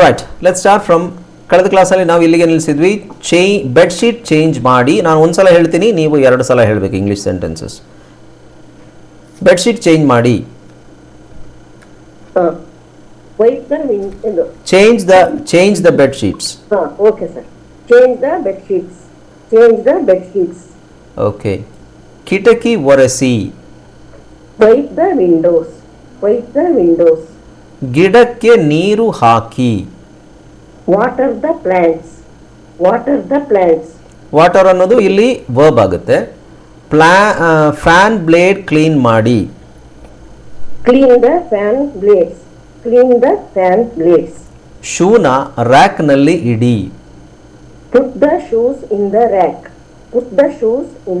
Right let start from ಕಳೆದ ಕ್ಲಾಸಲ್ಲಿ ನಾವು ಇಲ್ಲಿಗೆ ನಿಲ್ಲಿಸಿದ್ವಿ. ಚೇ ಬೆಡ್ಶೀಟ್ ಚೇಂಜ್ ಮಾಡಿ. ನಾನು ಒಂದು ಸಲ ಹೇಳ್ತೀನಿ ನೀವು ಎರಡು ಸಲ ಹೇಳಬೇಕು ಇಂಗ್ಲೀಷ್ ಸೆಂಟೆನ್ಸಸ್ ಬೆಡ್ಶೀಟ್ ಚೇಂಜ್ ಮಾಡಿ. ಹಾ ವೈಟ್ ದ ಇದು change the change the bedsheets ಹಾ okay sir change the bed sheets change the bed sheets okay ಕಿಟಕಿ ಒರೆಸಿ wipe the windows wipe the windows ಗಿಡಕ್ಕೆ ನೀರು ಹಾಕಿ. Water the plants water the plants water ಅನ್ನೋದು ಇಲ್ಲಿ verb ಆಗುತ್ತೆ. ಪ್ಲಾ ಫ್ಯಾನ್ ಬ್ಲೇಡ್ ಕ್ಲೀನ್ ಮಾಡಿ. Clean the fan blades clean the fan blades ಶೂನ ರ್ಯಾಕ್ನಲ್ಲಿ ಇಡಿ. Put the shoes in the rack put the shoes in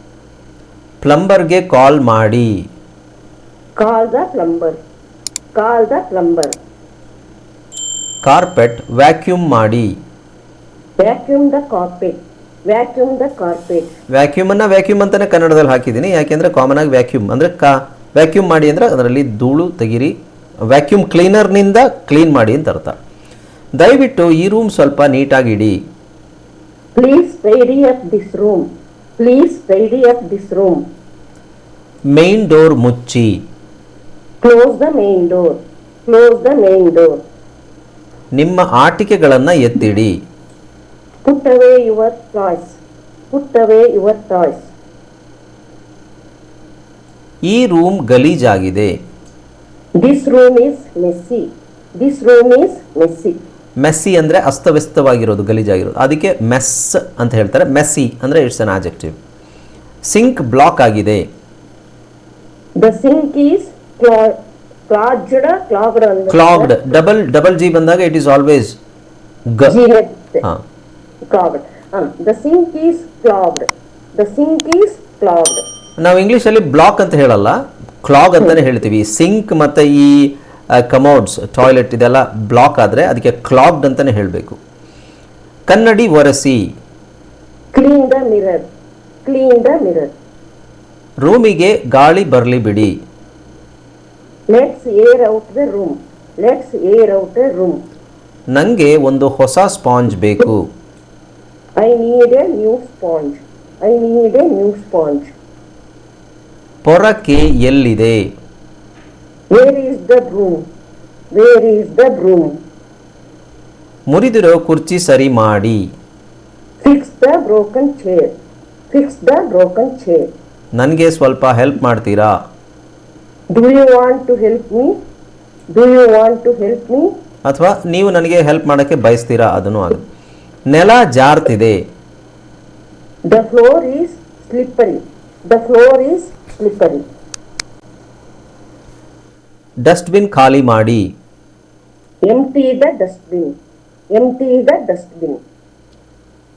ಪ್ಲಂಬರ್ಗೆ call ಮಾಡಿ. Call the plumber. Call the plumber. Carpet vacuum ಮಾಡಿ. Vacuum the carpet. Vacuum the carpet. Vacuum ಅನ್ನ vacuum ಅಂತಾನೆ ಕನ್ನಡದಲ್ಲಿ ಹಾಕಿದ್ದೀನಿ. ಯಾಕೆಂದ್ರೆ common ಆಗಿ vacuum. ಅಂದ್ರೆ ಕಾ ವ್ಯಾಕ್ಯೂಮ್ ಮಾಡಿ ಅಂದ್ರೆ ಅದರಲ್ಲಿ ಧೂಳು ತೆಗಿರಿ. ವ್ಯಾಕ್ಯೂಮ್ ಕ್ಲೀನರ್ನಿಂದ ಕ್ಲೀನ್ ಮಾಡಿ ಅಂತ ಅರ್ಥ. ದಯವಿಟ್ಟು ಈ ರೂಮ್ ಸ್ವಲ್ಪ ನೀಟಾಗಿ ಇಡಿ please up this room. Please tidy up this room main door ಮುಚ್ಚಿ close the main door close the main door ನಿಮ್ಮ ಆಟಿಕೆಗಳನ್ನು ಎತ್ತಿಡಿ put away your toys put away your toys ಈ room ಗಲೀಜಾಗಿದೆ. This room is messy this room is messy messy ಅಂದರೆ ಅಸ್ತವ್ಯಸ್ತವಾಗಿರೋದು ಗಲೀಜಾಗಿರೋದು. ಅದಕ್ಕೆ mess ಅಂತ ಹೇಳ್ತಾರೆ. ಮೆಸ್ಸಿ ಅಂದರೆ it's an adjective sink block ಆಗಿದೆ. The sink is clogged clogged double double G ಬಂದಾಗ ಇಟ್ ಈಸ್ ಆಲ್ವೇಸ್ ಗ. ಹಾ. Clogged the sink is clogged the sink is clogged ನಾವು ಇಂಗ್ಲೀಷಲ್ಲಿ ಬ್ಲಾಕ್ ಅಂತ ಹೇಳಲ್ಲ. ಕ್ಲಾಗ್ ಅಂತಾನೆ ಹೇಳ್ತೀವಿ. ಸಿಂಕ್ ಮತ್ತೆ ಈ ಕಮೋಡ್ಸ್ ಟಾಯ್ಲೆಟ್ ಇದೆಲ್ಲ ಬ್ಲಾಕ್ ಆದರೆ ಅದಕ್ಕೆ ಕ್ಲಾಗ್ಡ್ ಅಂತಲೇ ಹೇಳಬೇಕು. ಕನ್ನಡಿ ಒರೆಸಿ. Clean the mirror clean the mirror ರೂಮಿಗೆ ಗಾಳಿ ಬರಲಿ ಬಿಡಿ. Let's air out the room let's air out the room ನನಗೆ ಒಂದು ಹೊಸ ಸ್ಪಾಂಜ್ ಬೇಕು. I need a new sponge I need a new sponge ಪೊರಕೆ ಎಲ್ಲಿದೆ? Where is the broom where is the broom ಮುರಿದಿರೋ ಕುರ್ಚಿ ಸರಿ ಮಾಡಿ. Fix the broken chair fix the broken chair ನನಗೆ ಸ್ವಲ್ಪ ಹೆಲ್ಪ್ ಮಾಡ್ತೀರಾ? Do you want to help me do you want to help me ಅಥವಾ ನೀವು ನನಗೆ ಹೆಲ್ಪ್ ಮಾಡೋಕ್ಕೆ ಬಯಸ್ತೀರಾ? ಅದನ್ನು ಆಗುತ್ತೆ ನೆಲ ಜಾರ್ತಿದೆ. The floor is slippery the floor is slippery dustbin ಖಾಲಿ ಮಾಡಿ. Empty the dustbin. Empty the dustbin.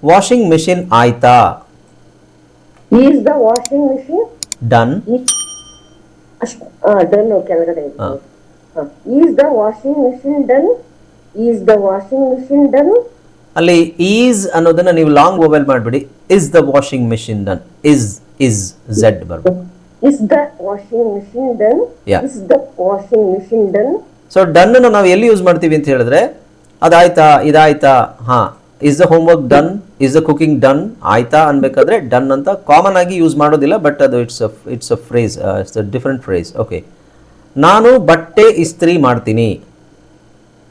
Washing machine ಆಯ್ತಾ? Is the washing machine done ಅಷ್ಟು ಡನ್ ಕೆಳಗಡೆ ಹಾ. Is the washing machine done is the washing machine done ಅಲ್ಲಿ is ಅನ್ನೋದನ್ನ ನೀವು long mobile ಮಾಡಿಬಿಡಿ. Is the washing machine done is is Z ಬರ್ಬೇಕು is the washing machine done. Is the washing machine done so done ನಾವು ಎಲ್ಲಿ use ಮಾಡ್ತೀವಿ ಅಂತ ಹೇಳಿದ್ರೆ ಅದಾಯ್ತಾ ಇದಾಯ್ತಾ ಹಾ is the homework done is the cooking done ಆಯ್ತಾ ಅನ್ಬೇಕಾದ್ರೆ ಡನ್ ಅಂತ ಕಾಮನ್ ಆಗಿ ಯೂಸ್ ಮಾಡೋದಿಲ್ಲ ಬಟ್ ಅದು it's it's a phrase it's a different phrase okay ನಾನು ಬಟ್ಟೆ ಇಸ್ತ್ರಿ ಮಾಡ್ತೀನಿ.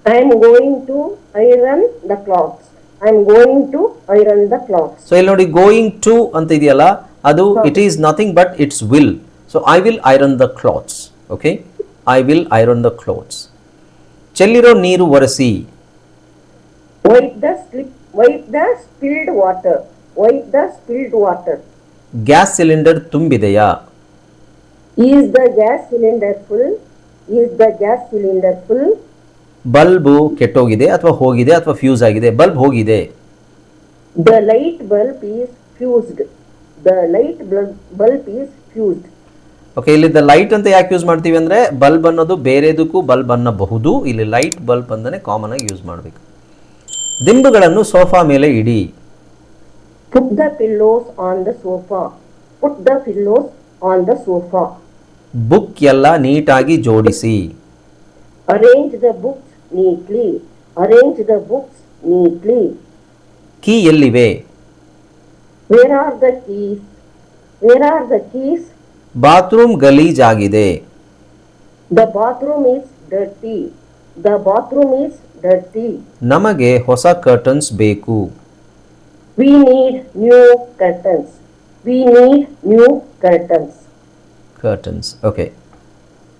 I am going to iron the the I am going to iron the clothes. So ಇಲ್ಲಿ ನೋಡಿ ಗೋಯಿಂಗ್ ಟು ಅಂತ ಇದೆಯಲ್ಲ ಅದು it is nothing but it's will so I will iron the clothes okay I will iron the clothes ಚೆಲ್ಲಿರೋ ನೀರು ಒರೆಸಿ Wipe the slip, wipe the spilled water. Wipe the spilled water. Gas cylinder ತುಂಬಿದೆಯಾ Is the gas cylinder full? Is the gas cylinder full? Bulb ಕೆಟ್ಟೋಗಿದೆ ಅಥವಾ ಹೋಗಿದೆ ಅಥವಾ fuse ಆಗಿದೆ bulb ಹೋಗಿದೆ The light bulb is fused. The light bulb, bulb is fused. Okay ಇಲ್ಲಿದ್ದ light ಅಂತ ಯಾಕೆ use ಮಾಡ್ತೀವಿ ಅಂದರೆ bulb ಅನ್ನೋದು ಬೇರೆದಕ್ಕೂ ಬಲ್ಬ್ ಅನ್ನಬಹುದು. ಇಲ್ಲಿ ಲೈಟ್ ಬಲ್ಬ್ ಅಂತಲೇ ಕಾಮನ್ ಆಗಿ ಯೂಸ್ ಮಾಡಬೇಕು. ದಿಂಬುಗಳನ್ನು ಸೋಫಾ ಮೇಲೆ ಇಡಿ. Put the pillows on the sofa put the pillows on the sofa book ಎಲ್ಲ ನೀಟಾಗಿ ಜೋಡಿಸಿ. Arrange the books neatly. Arrange the books neatly. Key ಎಲ್ಲಿವೆ? Where are the keys where are the keys? Bathroom ಗಲೀಜಾಗಿದೆ the bathroom is dirty the bathroom is dirty ನಮಗೆ ಹೊಸ curtains ಬೇಕು. We need new curtains we need new curtains curtains okay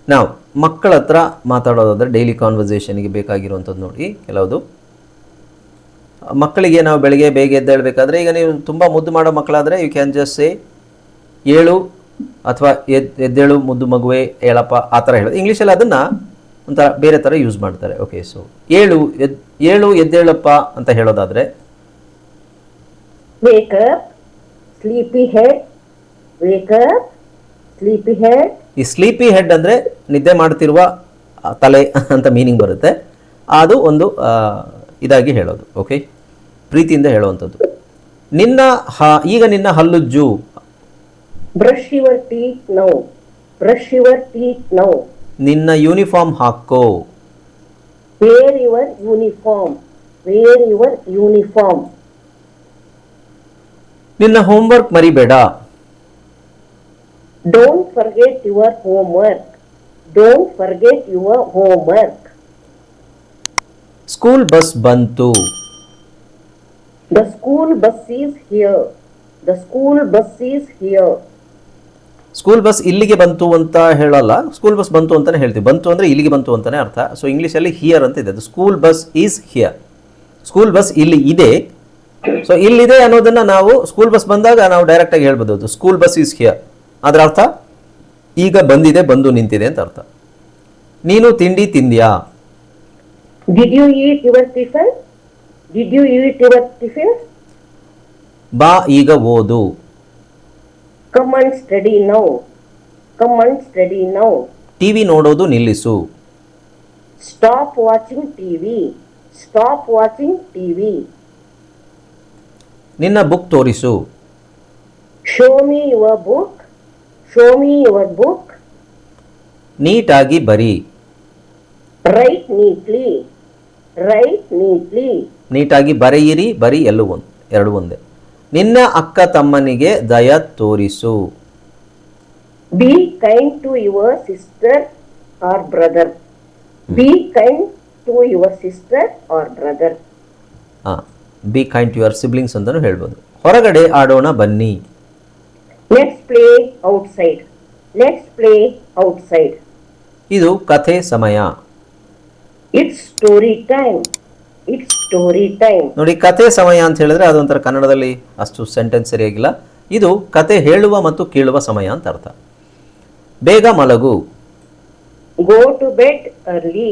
ನಾವು ಮಕ್ಕಳ ಹತ್ರ ಮಾತಾಡೋದಾದ್ರೆ daily ಕಾನ್ವರ್ಸೇಷನ್ಗೆ ಬೇಕಾಗಿರುವಂಥದ್ದು ನೋಡಿ ಕೆಲವುದು. ಮಕ್ಕಳಿಗೆ ನಾವು ಬೆಳಿಗ್ಗೆ ಬೇಗ ಎದ್ದೇಳಬೇಕಾದ್ರೆ ಈಗ ನೀವು ತುಂಬ ಮುದ್ದು ಮಾಡೋ ಮಕ್ಕಳಾದರೆ ಯು ಕ್ಯಾನ್ ಜಸ್ಟ್ ಸೇ ಏಳು ಅಥವಾ ಎದ್ ಎದ್ದೇಳು ಮುದ್ದು ಮಗುವೆ ಹೇಳಪ್ಪ ಆ ಥರ ಹೇಳೋದು. ಇಂಗ್ಲೀಷಲ್ಲಿ ಅದನ್ನು ಒಂಥರ ಬೇರೆ ಥರ ಯೂಸ್ ಮಾಡ್ತಾರೆ. ಓಕೆ ಸೊ ಏಳು ಎದ್ ಏಳು ಎದ್ದೇಳಪ್ಪ ಅಂತ ಹೇಳೋದಾದರೆ? Head. Wake up, ಈ ಸ್ಲೀಪಿ ಹೆಡ್ ಅಂದರೆ ನಿದ್ದೆ ಮಾಡ್ತಿರುವ ತಲೆ ಅಂತ ಮೀನಿಂಗ್ ಬರುತ್ತೆ. ಅದು ಒಂದು ಇದಾಗಿ ಹೇಳೋದು. ಓಕೆ ಪ್ರೀತಿಯಿಂದ ಹೇಳುವಂಥದ್ದು. ನಿನ್ನ ಹ ಈಗ ನಿನ್ನ ಹಲ್ಲುಜ್ಜು Brush your teeth now. Brush your teeth now. ನಿನ್ನ ಯೂನಿಫಾರ್ಮ್ ಹಾಕೋ Wear your uniform. Wear your uniform. ನಿನ್ನ ಹೋಮ್ವರ್ಕ್ ಮರಿಬೇಡ Don't forget your homework. Don't forget your homework. School bus ಬಂತು The school bus is here. The school bus is here. School bus ಇಲ್ಲಿಗೆ ಬಂತು ಅಂತ ಹೇಳಲ್ಲ school bus ಬಂತು ಅಂತಾನೆ ಹೇಳ್ತೀವಿ. ಬಂತು ಅಂದರೆ ಇಲ್ಲಿಗೆ ಬಂತು ಅಂತಲೇ ಅರ್ಥ. ಸೊ ಇಂಗ್ಲೀಷಲ್ಲಿ ಹಿಯರ್ ಅಂತ ಇದೆ. ಅದು school bus is here school bus ಇಲ್ಲಿ ಇದೆ. ಸೊ ಇಲ್ಲಿದೆ ಅನ್ನೋದನ್ನ ನಾವು ಸ್ಕೂಲ್ ಬಸ್ ಬಂದಾಗ ನಾವು ಡೈರೆಕ್ಟಾಗಿ ಹೇಳ್ಬೋದು ಸ್ಕೂಲ್ ಬಸ್ ಈಸ್ ಹಿಯರ್ ಅದರ ಅರ್ಥ? ಈಗ ಬಂದಿದೆ ಬಂದು ನಿಂತಿದೆ ಅಂತ ಅರ್ಥ. ನೀನು ತಿಂಡಿ ತಿಂದ್ಯಾ? ಬಾ ಈಗ ಓದು. Come and study now come and study now TV ನೋಡೋದು ನಿಲ್ಲಿಸು. Stop watching TV stop watching TV ನಿನ್ನ ಬುಕ್ ತೋರಿಸು. Show me your book show me your book ನೀಟಾಗಿ ಬರಿ. ರೈಟ್ ನೀಟ್ಲಿ ರೈಟ್ ನೀಟ್ಲಿ ನೀಟಾಗಿ ಬರೆಯಿರಿ ಬರಿ ಎಲ್ಲ ಒಂದು ಎರಡು ಒಂದೇ. ನಿನ್ನ ಅಕ್ಕ ತಮ್ಮನಿಗೆ ದಯ ತೋರಿಸು. Be kind to your sister or brother be kind to your sister or brother be kind to your siblings ಅಂತಾನೂ ಹೇಳ್ಬೋದು. ಹೊರಗಡೆ ಆಡೋಣ ಬನ್ನಿ. Let's play outside let's play outside ಇದು ಕಥೆ ಸಮಯ. It's story time it's story time ನೋಡಿ ಕತೆ ಸಮಯ ಅಂತ ಹೇಳಿದ್ರೆ ಅದೊಂಥರ ಕನ್ನಡದಲ್ಲಿ ಅಷ್ಟು ಸೆಂಟೆನ್ಸ್ ಸರಿಯಾಗಿಲ್ಲ. ಇದು ಕತೆ ಹೇಳುವ ಮತ್ತು ಕೇಳುವ ಸಮಯ ಅಂತ ಅರ್ಥ. ಬೇಗ ಮಲಗು. Go to bed early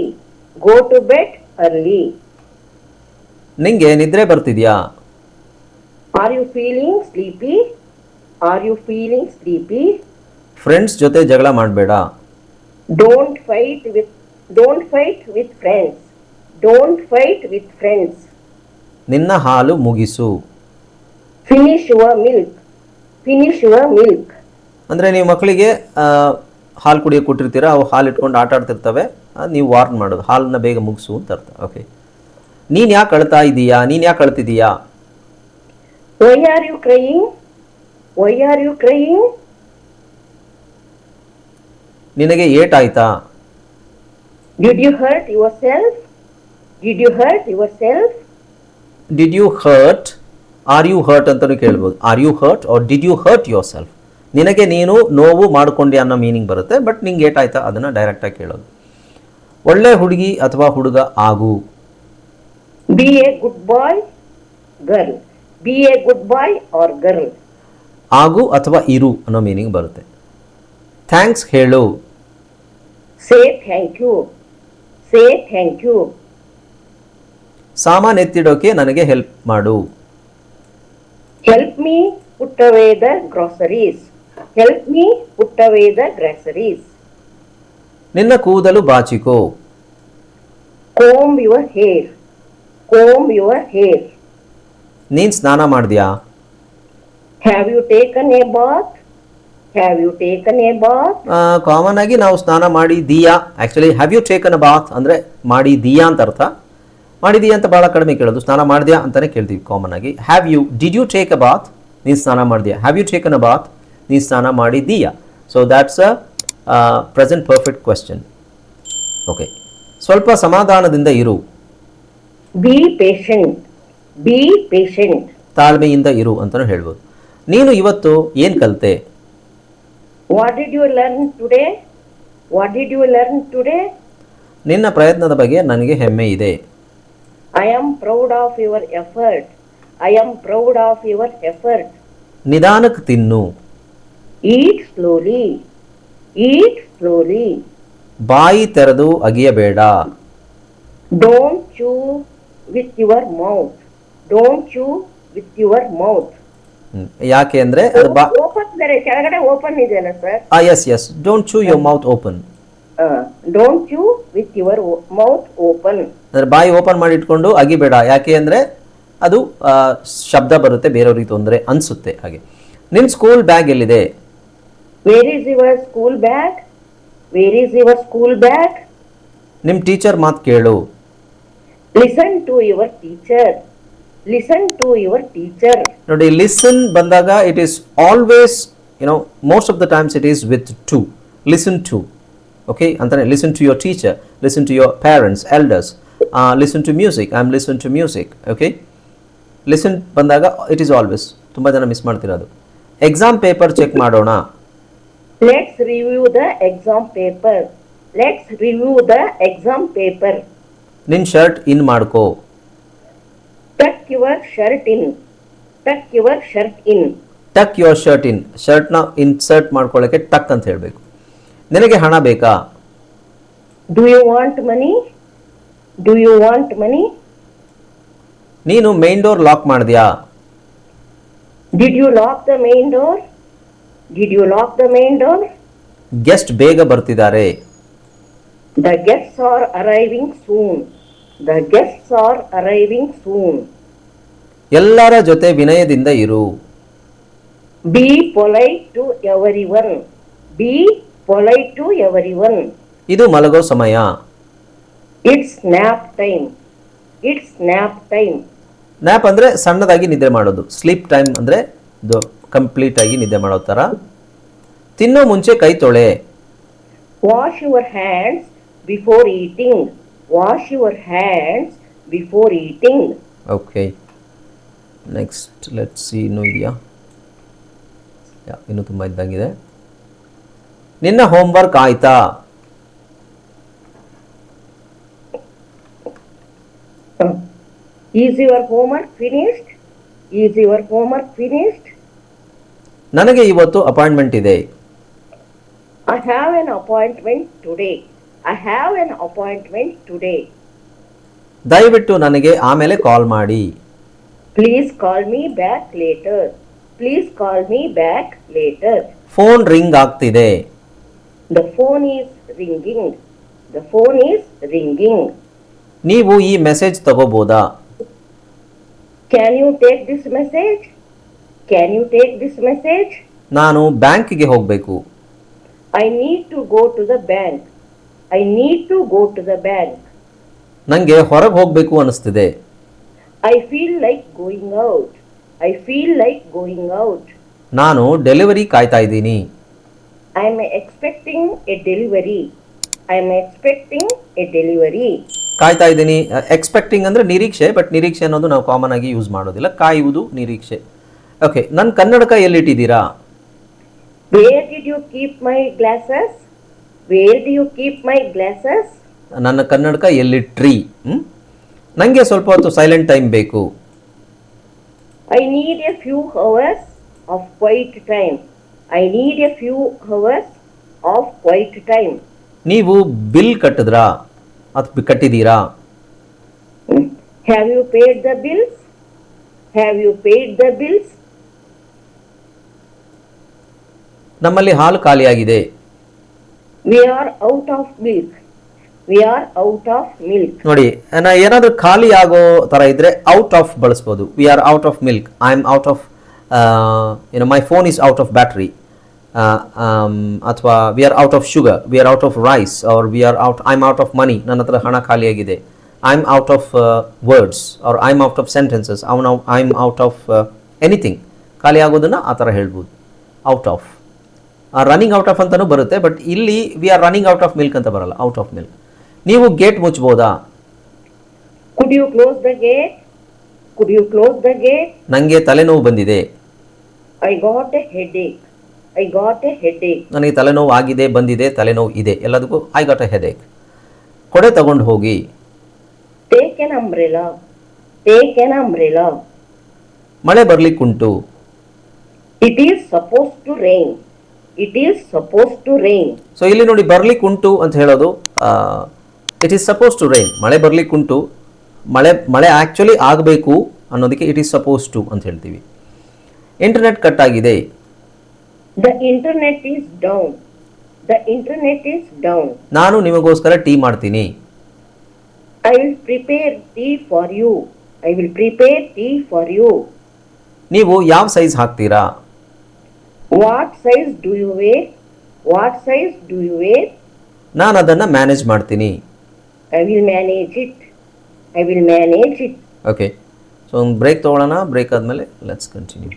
go to bed early ನಿಂಗೆ ನಿದ್ರೆ ಬರ್ತಿದ್ಯಾ? Are you feeling sleepy are you feeling sleepy friends ಜೊತೆ ಜಗಳ ಮಾಡಬೇಡ. Don't fight with don't fight with friends Don't fight with friends ನಿನ್ನ ಹಾಲು ಮುಗಿಸು. Finish your milk finish your milk ಅಂದರೆ ನೀವು ಮಕ್ಕಳಿಗೆ ಹಾಲು ಕುಡಿಯೋಕೆ ಕೊಟ್ಟಿರ್ತೀರ ಅವು ಹಾಲು ಇಟ್ಕೊಂಡು ಆಟ ಆಡ್ತಿರ್ತವೆ ನೀವು ವಾರ್ನ್ ಮಾಡೋದು ಹಾಲನ್ನ ಬೇಗ ಮುಗಿಸು ಅಂತ ಅರ್ಥ. ಓಕೆ ನೀನು ಯಾಕೆ ಅಳ್ತಾ ಇದೀಯಾ? ನೀನು ಯಾಕೆ ಅಳ್ತಿದೀಯಾ? Why are you crying why are you crying ನಿನಗೆ ಏಟಾಯ್ತಾ? Hurt your hurt yourself? You hurt yourself did you hurt are you hurt ಅಂತಲೂ ಕೇಳ್ಬೋದು. Are you hurt or did you hurt yourself ನಿನಗೆ ನೀನು ನೋವು ಮಾಡ್ಕೊಂಡಿ ಅನ್ನೋ ಮೀನಿಂಗ್ ಬರುತ್ತೆ ಬಟ್ ನಿಂಗೆ ಏಟಾಯ್ತಾ ಅದನ್ನು ಡೈರೆಕ್ಟಾಗಿ ಕೇಳೋದು. ಒಳ್ಳೆ ಹುಡುಗಿ ಅಥವಾ ಹುಡುಗ ಆಗು. Be a good boy girl be a good boy or girl ಆಗು ಅಥವಾ ಇರು ಅನ್ನೋ ಮೀನಿಂಗ್ ಬರುತ್ತೆ. ಥ್ಯಾಂಕ್ಸ್ ಹೇಳು. Say thank you say thank you. ಸಾಮಾನ್ ಎತ್ತಿಡೋಕೆ ನನಗೆ ಹೆಲ್ಪ್ ಮಾಡು. Help me put away the groceries help me put away the groceries ನಿನ್ನ ಕೂದಲು ಬಾಚಿಕೋ. ಕೋಮ್ ಯುವ ಹೇರ್ ಕೋಮ್ ಯುವ ಹೇರ್ ನೀನ್ ಸ್ನಾನ ಮಾಡಿದ್ಯಾ? Have you taken a bath have you taken a bath common ಆಗಿ ನಾವು ಸ್ನಾನ ಮಾಡಿ ದೀಯಾ actually have you taken a bath ಅಂದ್ರೆ ಮಾಡಿದೀಯಾ ಅಂತ ಅರ್ಥ? ಮಾಡಿದೀಯಾ ಅಂತ ಭಾಳ ಕಡಿಮೆ ಕೇಳೋದು. ಸ್ನಾನ ಮಾಡಿದ್ಯಾ ಅಂತಲೇ ಕೇಳ್ತೀವಿ ಕಾಮನ್ ಆಗಿ. Have you did you take a bath ನೀನು ಸ್ನಾನ ಮಾಡಿದ್ಯಾ? Have you taken a bath ನೀನು ಸ್ನಾನ ಮಾಡಿದೀಯಾ so that's a present perfect question okay ಸ್ವಲ್ಪ ಸಮಾಧಾನದಿಂದ ಇರು. Be patient. Be patient. ತಾಳ್ಮೆಯಿಂದ ಇರು ಅಂತಲೂ ಹೇಳ್ಬೋದು. ನೀನು ಇವತ್ತು ಏನು ಕಲಿತೆ? What did you learn today what did you learn today ನಿನ್ನ ಪ್ರಯತ್ನದ ಬಗ್ಗೆ ನನಗೆ ಹೆಮ್ಮೆ ಇದೆ. I am proud of your effort I am proud of your effort ನಿಧಾನಕ್ಕೆ ತಿನ್ನು. ಈಟ್ ಸ್ಲೋಲಿ ಈಟ್ ಸ್ಲೋಲಿ ಬಾಯಿ ತೆರೆದು ಅಗಿಯಬೇಡ. Don't chew with your mouth don't chew with your mouth ಯಾಕೆ ಅಂದ್ರೆ ಓಪನ್ ಕೆಳಗಡೆ ಓಪನ್ ಇದೆಯಲ್ಲ sir yes yes don't chew your mouth open don't you with your mouth open ಅಂದ್ರೆ ಬಾಯಿ ಓಪನ್ ಮಾಡಿ ಇಟ್ಕೊಂಡು ಅಗಿಬೇಡ. ಯಾಕೆ ಅಂದ್ರೆ ಅದು ಶಬ್ದ ಬರುತ್ತೆ ಬೇರೆಯವ್ರಿಗೆ ತೊಂದರೆ ಅನ್ಸುತ್ತೆ ಹಾಗೆ. ನಿಮ್ ಸ್ಕೂಲ್ ಬ್ಯಾಗ್ ಎಲ್ಲಿದೆ? Where is your school bag where is your school bag ನಿಮ್ ಟೀಚರ್ ಮಾತು ಕೇಳು. Listen to your teacher listen to your teacher ನೋಡಿ ಲಿಸನ್ ಬಂದಾಗ it is always you know most of the times it is with to listen to okay ಅಂತಾನೆ listen to your teacher listen to your parents elders listen to music I am listen to music okay listen ಬಂದಾಗ it is always ತುಂಬ ಜನ miss ಮಾಡ್ತಿರೋದು. Exam paper check ಮಾಡೋಣ. Let's review the exam paper let's review the exam paper ನಿನ್ shirt in ಮಾಡ್ಕೋ. Tuck your shirt in tuck your shirt in tuck your shirt in shirt ಶರ್ಟ್ನ insert ಮಾಡ್ಕೊಳ್ಳೋಕೆ tuck ಅಂತ ಹೇಳಬೇಕು. ನಿನಗೆ ಹಣ ಬೇಕಾ? Do you want money do you want money ನೀನು main door lock ಮಾಡಿದ್ಯಾ? Did you lock the main door did you lock the main door guest ಬೇಗ ಬರ್ತಿದ್ದಾರೆ. The guests are arriving soon the guests are arriving soon ಎಲ್ಲರ ಜೊತೆ ವಿನಯದಿಂದ ಇರು. Be polite to everyone be polite to everyone ಇದು ಮಲಗೋ ಸಮಯ. It's nap time it's nap time nap ಅಂದರೆ ಸಣ್ಣದಾಗಿ ನಿದ್ರೆ ಮಾಡೋದು. ಸ್ಲೀಪ್ ಟೈಮ್ ಅಂದರೆ ಕಂಪ್ಲೀಟ್ ಆಗಿ ನಿದ್ದೆ ಮಾಡೋ ಥರ. ತಿನ್ನೋ ಮುಂಚೆ ಕೈ ತೊಳೆ. Wash your hands before eating wash your hands before eating okay next let see ಇನ್ನೂ ಇದೆಯಾ? ಇನ್ನೂ ತುಂಬ ಇದ್ದಂಗಿದೆ. ನಿನ್ನ ಹೋಮ್ವರ್ಕ್ ಆಯ್ತಾ? Easy work homework finished easy work homework finished ನನಗೆ ಇವತ್ತು ಅಪಾಯಿಂಟ್ಮೆಂಟ್ ಇದೆ. I have an appointment today I have an appointment today ದಯವಿಟ್ಟು ನನಗೆ ಆಮೇಲೆ ಕಾಲ್ ಮಾಡಿ. Please call me back later please call me back later phone ring ಆಗ್ತಿದೆ. Phone is ringing the phone is ringing ನೀವು ಈ message ತಗೋಬಹುದಾ can you take this message can you take this message ನಾನು ಬ್ಯಾಂಕ್ಗೆ ಹೋಗಬೇಕು. I need to go to the bank I need to go to the bank ನನಗೆ ಹೊರಗೆ ಹೋಗಬೇಕು ಅನಿಸ್ತಿದೆ. I feel like going out I feel like going out ನಾನು delivery ಕಾಯ್ತಾ ಇದ್ದೀನಿ. I'm expecting a delivery. I am expecting a delivery. ಕಾಯ್ತಾ ಇದ್ದೀನಿ expecting ಅಂದರೆ ನಿರೀಕ್ಷೆ ಬಟ್ ನಿರೀಕ್ಷೆ ಅನ್ನೋದು ನಾವು ಕಾಮನ್ ಆಗಿ ಯೂಸ್ ಮಾಡೋದಿಲ್ಲ ಕಾಯುವುದು ನಿರೀಕ್ಷೆ ಓಕೆ ನನ್ನ ಕನ್ನಡಕ ಎಲ್ಲಿಟ್ಟಿದ್ದೀರಾ Where did you keep my glasses? Where do you keep my glasses? ನನ್ನ ಕನ್ನಡಕ ಎಲ್ಲಿಟ್ರಿ ಹ್ಞೂ ನನಗೆ ಸ್ವಲ್ಪ ಹೊತ್ತು ಸೈಲೆಂಟ್ ಟೈಮ್ ಬೇಕು I need a few hours of quiet time. I need a few hours of quiet time ನೀವು ಬಿಲ್ ಕಟ್ಟಿದ್ರಾ? ಅದು ಕಟ್ಟಿದ್ದೀರಾ? Have you paid the bills have you paid the bills ನಮ್ಮಲ್ಲಿ ಹಾಲು ಖಾಲಿಯಾಗಿದೆ. We are out of milk we are out of milk ನೋಡಿ ನಾ ಏನಾದರೂ ಖಾಲಿ ಆಗೋ ಥರ ಇದ್ದರೆ ಔಟ್ ಆಫ್ ಬಳಸ್ಬೋದು. We are out of milk I am out of you know my phone is out of battery ಅಥವಾ we are out of sugar we are out of rice or we are out I am out of money ನನ್ನ ಹತ್ರ ಹಣ ಖಾಲಿಯಾಗಿದೆ. I am out of words or I am out of sentences ಅವನು I am out of anything ಖಾಲಿ ಆಗೋದನ್ನು ಆ ಥರ ಹೇಳ್ಬೋದು. Out of running out of ಅಂತಲೂ ಬರುತ್ತೆ ಬಟ್ ಇಲ್ಲಿ we are running out of milk ಅಂತ ಬರಲ್ಲ ಔಟ್ ಆಫ್ ಮಿಲ್ಕ್ ನೀವು gate ಮುಚ್ಬೋದಾ could you close the gate? Could you close the gate? ನನಗೆ ತಲೆನೋವು ಬಂದಿದೆ. I had a headache. Got a headache. ನನಗೆ ತಲೆನೋವು ಆಗಿದೆ ಬಂದಿದೆ ತಲೆನೋವು ಇದೆ ಎಲ್ಲದಕ್ಕೂ I got a headache ಕೊಡೆ ತಗೊಂಡು ಹೋಗಿ. Take an umbrella take an umbrella ಮಳೆ ಬರ್ಲಿಕ್ಕುಂಟು. It is suppose to rain. It is suppose to rain. So ಇಲ್ಲಿ ನೋಡಿ ಬರ್ಲಿಕ್ಕುಂಟು ಅಂತ ಹೇಳೋದು it is suppose to rain ಮಳೆ ಬರ್ಲಿಕ್ಕುಂಟು. ಮಳೆ ಮಳೆ ಆ್ಯಕ್ಚುಲಿ ಆಗಬೇಕು ಅನ್ನೋದಕ್ಕೆ ಇಟ್ ಈಸ್ ಸಪೋಸ್ ಟು ಅಂತ ಹೇಳ್ತೀವಿ. ಇಂಟರ್ನೆಟ್ ಕಟ್ ಆಗಿದೆ. The internet is down the internet is down ನಾನು ನಿಮಗೋಸ್ಕರ ಟೀ ಮಾಡ್ತೀನಿ. I will prepare tea for you I will prepare tea for you ನೀವು ಯಾವ ಸೈಜ್ ಹಾಕ್ತೀರಾ? What size do you wear what size do you wear ನಾನು ಅದನ್ನು manage ಮಾಡ್ತೀನಿ. I will manage it I will manage it okay so ಒಂದು break ತೊಗೊಳ್ಳೋಣ. Break ಆದಮೇಲೆ let's continue